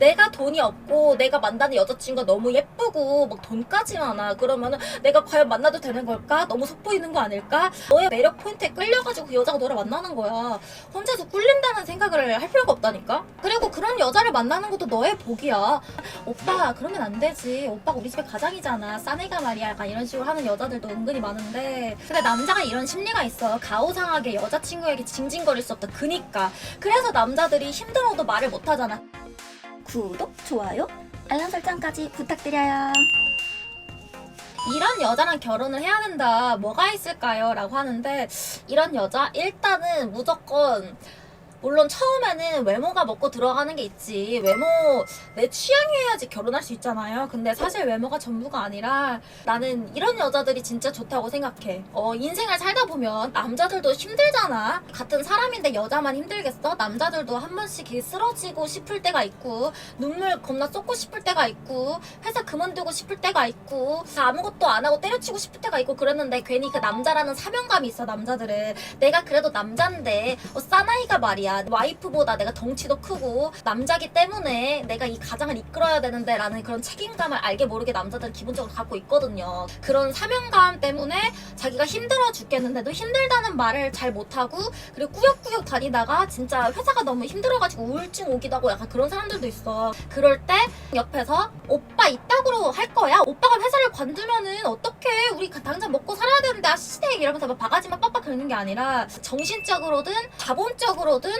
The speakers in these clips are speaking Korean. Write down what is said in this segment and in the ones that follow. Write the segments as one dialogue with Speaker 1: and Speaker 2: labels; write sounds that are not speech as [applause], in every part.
Speaker 1: 내가 돈이 없고 내가 만나는 여자친구가 너무 예쁘고 막 돈까지 많아. 그러면은 내가 과연 만나도 되는 걸까? 너무 속보이는 거 아닐까? 너의 매력 포인트에 끌려가지고 그 여자가 너를 만나는 거야. 혼자서 꿀린다는 생각을 할 필요가 없다니까? 그리고 그런 여자를 만나는 것도 너의 복이야. 오빠 그러면 안 되지. 오빠가 우리 집에 가장이잖아. 싸내가 말이야. 약간 이런 식으로 하는 여자들도 은근히 많은데. 근데 남자가 이런 심리가 있어. 가오상하게 여자친구에게 징징거릴 수 없다. 그니까. 그래서 남자들이 힘들어도 말을 못하잖아
Speaker 2: 구독, 좋아요, 알람 설정까지 부탁드려요.
Speaker 1: 이런 여자랑 결혼을 해야 된다. 뭐가 있을까요? 라고 하는데, 이런 여자? 일단은 무조건, 물론 처음에는 외모가 먹고 들어가는 게 있지. 외모, 내 취향이어야지 결혼할 수 있잖아요. 근데 사실 외모가 전부가 아니라 나는 이런 여자들이 진짜 좋다고 생각해. 어, 인생을 살다 보면 남자들도 힘들잖아. 같은 사람인데 여자만 힘들겠어? 남자들도 한 번씩 쓰러지고 싶을 때가 있고, 눈물 겁나 쏟고 싶을 때가 있고, 회사 그만두고 싶을 때가 있고 아무것도 안 하고 때려치고 싶을 때가 있고 그랬는데 괜히 그 남자라는 사명감이 있어 남자들은 내가 그래도 남잔데 어, 사나이가 말이야 와이프보다 내가 덩치도 크고 남자기 때문에 내가 이 가장을 이끌어야 되는데 라는 그런 책임감을 알게 모르게 남자들은 기본적으로 갖고 있거든요 그런 사명감 때문에 자기가 힘들어 죽겠는데도 힘들다는 말을 잘 못하고 그리고 꾸역꾸역 다니다가 진짜 회사가 너무 힘들어가지고 우울증 오기도 하고 약간 그런 사람들도 있어 그럴 때 옆에서 오빠 이따구로 할 거야? 오빠가 회사를 관두면은 어떡해? 우리 당장 먹고 살아야 되는데 아시댁 이러면서 막 바가지만 빡빡 긁는 게 아니라 정신적으로든 자본적으로든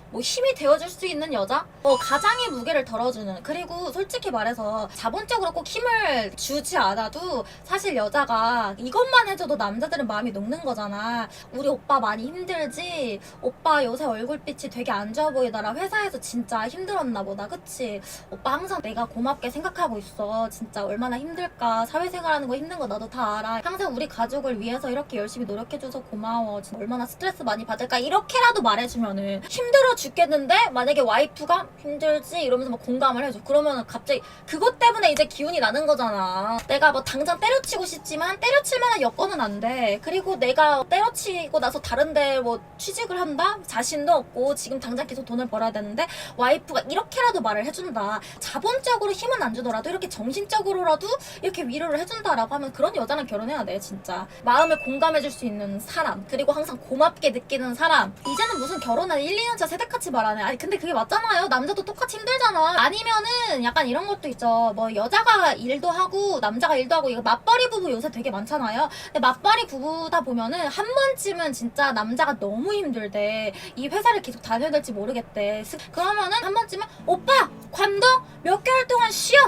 Speaker 1: 뭐 힘이 되어줄 수 있는 여자? 어, 가장의 무게를 덜어주는. 그리고 솔직히 말해서 자본적으로 꼭 힘을 주지 않아도 사실 여자가 이것만 해줘도 남자들은 마음이 녹는 거잖아. 우리 오빠 많이 힘들지? 오빠 요새 얼굴빛이 되게 안 좋아 보이더라. 회사에서 진짜 힘들었나 보다. 그치? 오빠 항상 내가 고맙게 생각하고 있어. 진짜 얼마나 힘들까. 사회생활하는 거 힘든 거 나도 다 알아. 항상 우리 가족을 위해서 이렇게 열심히 노력해줘서 고마워. 얼마나 스트레스 많이 받을까. 이렇게라도 말해주면은 힘들어 죽겠는데 만약에 와이프가 힘들지 이러면서 막 공감을 해줘. 그러면은 갑자기 그것 때문에 이제 기운이 나는 거잖아. 내가 뭐 당장 때려치고 싶지만 때려칠 만한 여건은 안 돼. 그리고 내가 때려치고 나서 다른데 뭐 취직을 한다? 자신도 없고 지금 당장 계속 돈을 벌어야 되는데 와이프가 이렇게라도 말을 해준다. 자본적으로 힘은 안 주더라도 이렇게 정신적으로라도 이렇게 위로를 해준다라고 하면 그런 여자랑 결혼해야 돼 진짜. 마음을 공감해줄 수 있는 사람 그리고 항상 고맙게 느끼는 사람. 이제는 무슨 결혼한 1, 2년차 세대 같이 말하네. 아니 근데 그게 맞잖아요. 남자도 똑같이 힘들잖아. 아니면은 약간 이런 것도 있죠. 뭐 여자가 일도 하고 남자가 일도 하고 이거 맞벌이 부부 요새 되게 많잖아요. 근데 맞벌이 부부다 보면은 한 번쯤은 진짜 남자가 너무 힘들대. 이 회사를 계속 다녀야 될지 모르겠대. 스- 그러면은 한 번쯤은 오빠 관둬 몇 개월 동안 쉬어.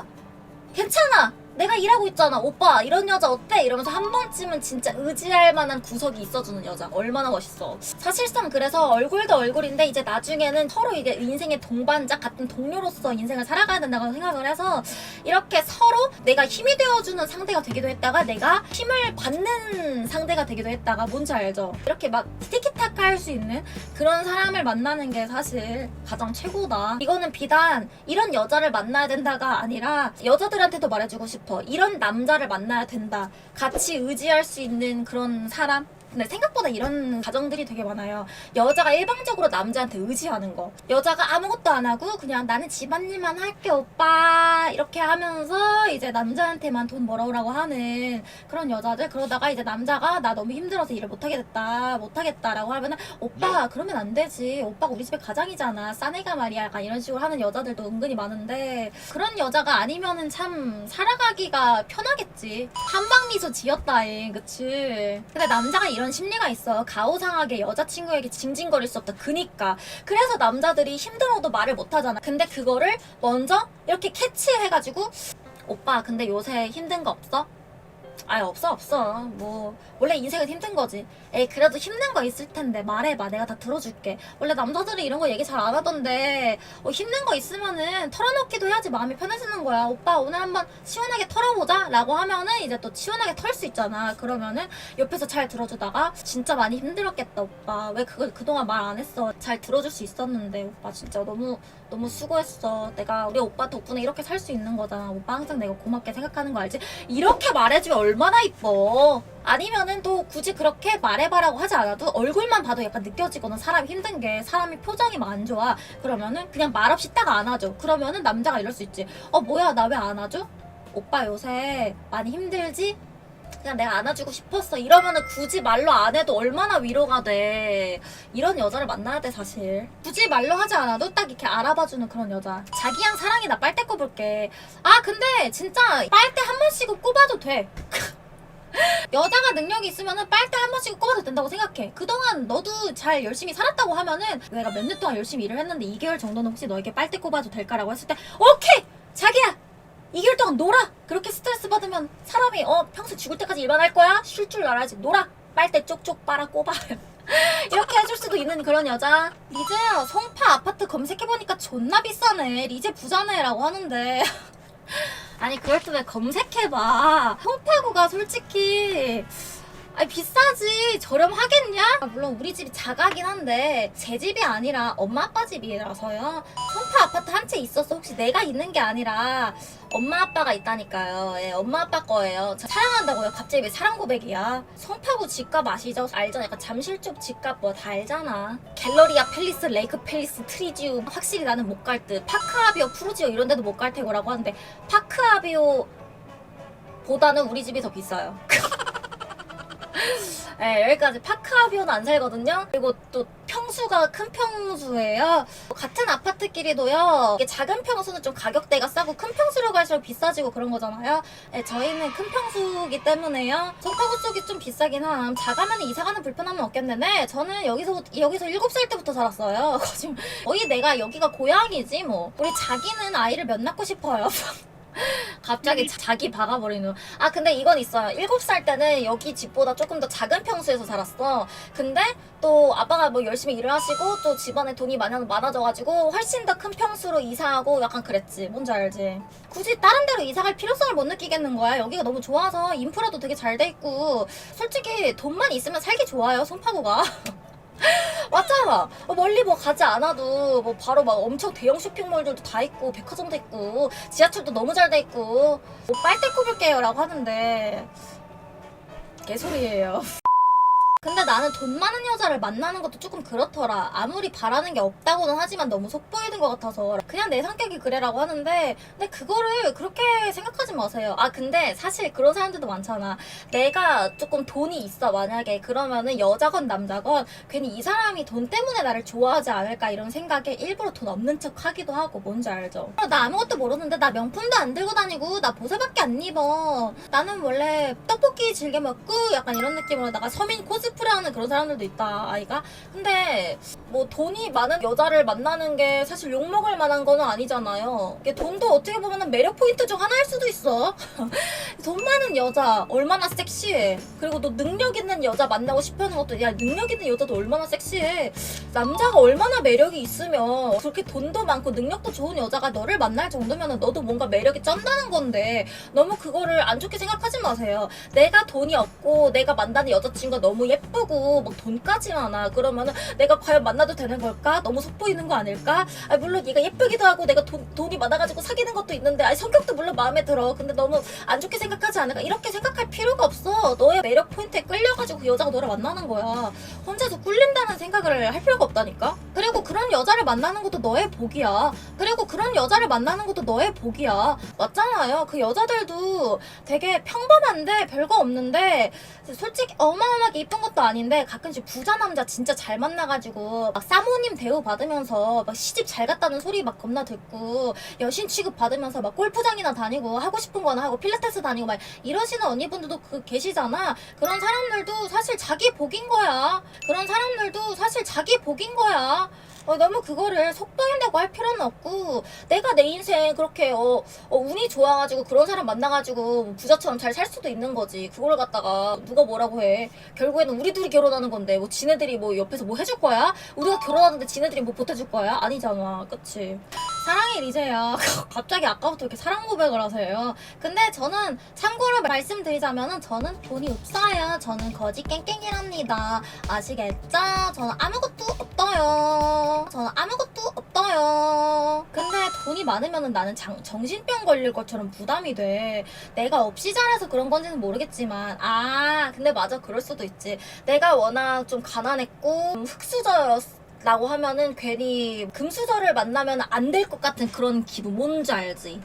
Speaker 1: 괜찮아. 내가 일하고 있잖아. 오빠, 이런 여자 어때? 이러면서 한 번쯤은 진짜 의지할 만한 구석이 있어주는 여자. 얼마나 멋있어. 사실상 그래서 얼굴도 얼굴인데 이제 나중에는 서로 이제 인생의 동반자 같은 동료로서 인생을 살아가야 된다고 생각을 해서 이렇게 서로 내가 힘이 되어주는 상대가 되기도 했다가 내가 힘을 받는 상대가 되기도 했다가 뭔지 알죠? 이렇게 막 티키타카 할 수 있는 그런 사람을 만나는 게 사실 가장 최고다. 이거는 비단 이런 여자를 만나야 된다가 아니라 여자들한테도 말해주고 싶 어. 이런 남자를 만나야 된다. 같이 의지할 수 있는 그런 사람. 근데 생각보다 이런 가정들이 되게 많아요. 여자가 일방적으로 남자한테 의지하는 거. 여자가 아무것도 안 하고 그냥 나는 집안일만 할게 오빠. 이렇게 하면서 이제 남자한테만 돈 벌어오라고 하는 그런 여자들. 그러다가 이제 남자가 나 너무 힘들어서 일을 못하게 됐다 못하겠다라고 하면은 오빠 그러면 안 되지. 오빠가 우리 집에 가장이잖아. 싸내가 말이야. 약간 이런 식으로 하는 여자들도 은근히 많은데 그런 여자가 아니면은 참 살아가기가 편하겠지. 한방미소 지었다잉 그치? 근데 남자가 이런 심리가 있어. 가오상하게 여자친구에게 징징거릴 수 없다. 그니까. 그래서 남자들이 힘들어도 말을 못하잖아. 근데 그거를 먼저 이렇게 캐치해가지고 오빠 근데 요새 힘든 거 없어? 아예 없어 없어. 뭐 원래 인생은 힘든 거지. 에이 그래도 힘든 거 있을 텐데 말해봐. 내가 다 들어줄게. 원래 남자들이 이런 거 얘기 잘 안 하던데 어, 힘든 거 있으면은 털어놓기도 해야지 마음이 편해지는 거야. 오빠 오늘 한번 시원하게 털어보자. 라고 하면은 이제 또 시원하게 털 수 있잖아. 그러면은 옆에서 잘 들어주다가 진짜 많이 힘들었겠다 오빠. 왜 그걸 그동안 말 안 했어? 잘 들어줄 수 있었는데 오빠 진짜 너무 너무 수고했어. 내가 우리 오빠 덕분에 이렇게 살 수 있는 거잖아. 오빠 항상 내가 고맙게 생각하는 거 알지? 이렇게 말해주면 얼마나 이뻐. 아니면은 또 굳이 그렇게 말해봐라고 하지 않아도 얼굴만 봐도 약간 느껴지거나 사람이 힘든 게 사람이 표정이 막 안 좋아. 그러면은 그냥 말없이 딱 안아줘. 그러면은 남자가 이럴 수 있지. 어 뭐야 나 왜 안아줘? 오빠 요새 많이 힘들지? 그냥 내가 안아주고 싶었어. 이러면은 굳이 말로 안 해도 얼마나 위로가 돼. 이런 여자를 만나야 돼, 사실. 굳이 말로 하지 않아도 딱 이렇게 알아봐주는 그런 여자. 자기양 사랑이 나 빨대 꼽을게. 아, 근데 진짜 빨대 한 번씩은 꼽아도 돼. [laughs] 여자가 능력이 있으면은 빨대 한 번씩 꼽아도 된다고 생각해. 그동안 너도 잘 열심히 살았다고 하면은 내가 몇 년 동안 열심히 일을 했는데 2개월 정도는 혹시 너에게 빨대 꼽아도 될까라고 했을 때 오케이! 자기야! 2개월 동안 놀아! 그렇게 스트레스 받으면 사람이 어 평소 죽을 때까지 일만 할 거야? 쉴 줄 알아야지 놀아! 빨대 쪽쪽 빨아 꼽아 [laughs] 이렇게 해줄 수도 있는 그런 여자 리제야 성파 아파트 검색해보니까 존나 비싸네 리제 부자네 라고 하는데 [laughs] 아니 그걸 또 왜 검색해봐 성파구가 솔직히 아니 비싸지. 저렴하겠냐? 아, 물론 우리 집이 자가긴 한데 제 집이 아니라 엄마 아빠 집이라서요. 성파 아파트 한 채 있었어 혹시 내가 있는 게 아니라 엄마 아빠가 있다니까요. 예, 엄마 아빠 거예요. 저 사랑한다고요. 갑자기 왜 사랑 고백이야? 성파구 집값 아시죠? 알잖아 약간 잠실 쪽 집값 뭐 다 알잖아. 갤러리아 팰리스 레이크 팰리스 트리지움. 확실히 나는 못 갈 듯. 파크아비오 푸르지오 이런 데도 못 갈 테고라고 하는데 파크아비오 보다는 우리 집이 더 비싸요 [laughs] [laughs] 네, 여기까지 파크아비오는 안 살거든요. 그리고 또 평수가 큰 평수예요. 같은 아파트끼리도요. 이게 작은 평수는 좀 가격대가 싸고 큰 평수로 갈수록 비싸지고 그런 거잖아요. 네, 저희는 큰 평수기 때문에요. 성파구 쪽이 좀 비싸긴 함. 작으면 이사 가는 불편함은 없겠는데 저는 여기서 여기서 7살 때부터 살았어요. [laughs] 거짓말. 거의 내가 여기가 고향이지 뭐. 우리 자기는 아이를 몇 낳고 싶어요. [laughs] 갑자기 자- 자기 박아버리는. 아, 근데 이건 있어요. 7살 때는 여기 집보다 조금 더 작은 평수에서 살았어. 근데 또 아빠가 뭐 열심히 일을 하시고 또 집안에 돈이 많아, 많아져가지고 훨씬 더 큰 평수로 이사하고 약간 그랬지. 뭔지 알지? 굳이 다른 데로 이사갈 필요성을 못 느끼겠는 거야. 여기가 너무 좋아서 인프라도 되게 잘 돼 있고. 솔직히 돈만 있으면 살기 좋아요, 손파구가. [laughs] [laughs] 맞잖아. 어, 멀리 뭐 가지 않아도 뭐 바로 막 엄청 대형 쇼핑몰들도 다 있고 백화점도 있고 지하철도 너무 잘 돼 있고 뭐 빨대 꼽을게요라고 하는데 개소리예요. [laughs] 근데 나는 돈 많은 여자를 만나는 것도 조금 그렇더라. 아무리 바라는 게 없다고는 하지만 너무 속보이는 것 같아서 그냥 내 성격이 그래라고 하는데 근데 그거를 그렇게 생각하지 마세요. 아 근데 사실 그런 사람들도 많잖아. 내가 조금 돈이 있어 만약에 그러면은 여자건 남자건 괜히 이 사람이 돈 때문에 나를 좋아하지 않을까 이런 생각에 일부러 돈 없는 척 하기도 하고 뭔지 알죠? 어, 나 아무것도 모르는데 나 명품도 안 들고 다니고 나 보세밖에 안 입어. 나는 원래 떡볶이 즐겨 먹고 약간 이런 느낌으로 나가 서민 코스 프레하는 그런 사람들도 있다 아이가. 근데 뭐 돈이 많은 여자를 만나는 게 사실 욕 먹을 만한 거는 아니잖아요. 돈도 어떻게 보면 매력 포인트 중 하나일 수도 있어. [laughs] 돈 많은 여자 얼마나 섹시해. 그리고 너 능력 있는 여자 만나고 싶어 하는 것도 야 능력 있는 여자도 얼마나 섹시해. 남자가 얼마나 매력이 있으면 그렇게 돈도 많고 능력도 좋은 여자가 너를 만날 정도면 너도 뭔가 매력이 쩐다는 건데 너무 그거를 안 좋게 생각하지 마세요. 내가 돈이 없고 내가 만나는 여자친구가 너무 예 쁘고 막 돈까지 많아 그러면은 내가 과연 만나도 되는 걸까? 너무 속보이는 거 아닐까? 아, 물론 얘가 예쁘기도 하고 내가 돈, 돈이 많아가지고 사귀는 것도 있는데 아, 성격도 물론 마음에 들어. 근데 너무 안 좋게 생각하지 않을까? 이렇게 생각할 필요가 없어. 너의 매력 포인트에 끌려가지고 그 여자가 너를 만나는 거야. 혼자서 꿀린다는 생각을 할 필요가 없다니까? 그리고 그런 여자를 만나는 것도 너의 복이야. 그리고 그런 여자를 만나는 것도 너의 복이야. 맞잖아요. 그 여자들도 되게 평범한데 별거 없는데 솔직히 어마어마하게 이쁜 것도 아닌데 가끔씩 부자 남자 진짜 잘 만나가지고 막 사모님 대우 받으면서 막 시집 잘 갔다는 소리 막 겁나 듣고 여신 취급 받으면서 막 골프장이나 다니고 하고 싶은 거나 하고 필라테스 다니고 막 이러시는 언니분들도 그 계시잖아. 그런 사람들도 사실 자기 복인 거야. 그런 사람들도 사실 자기 복인 거야. 어, 너무 그거를 속보인다고 할 필요는 없고 내가 내 인생 그렇게 어, 어, 운이 좋아가지고 그런 사람 만나가지고 뭐 부자처럼 잘 살 수도 있는 거지 그걸 갖다가 누가 뭐라고 해 결국에는 우리 둘이 결혼하는 건데 뭐 지네들이 뭐 옆에서 뭐 해줄 거야? 우리가 결혼하는데 지네들이 뭐 보태줄 거야? 아니잖아 그치 사랑해 리제야 [laughs] 갑자기 아까부터 이렇게 사랑 고백을 하세요 근데 저는 참고로 말씀드리자면은 저는 돈이 없어요 저는 거지 깽깽이랍니다 아시겠죠? 저는 아무것도 없어요. 저는 아무것도 없어요. 근데 돈이 많으면 나는 장- 정신병 걸릴 것처럼 부담이 돼. 내가 없이 잘해서 그런 건지는 모르겠지만, 아, 근데 맞아. 그럴 수도 있지. 내가 워낙 좀 가난했고, 음, 흙수저였 라고 하면은 괜히 금수저를 만나면 안 될 것 같은 그런 기분 뭔지 알지?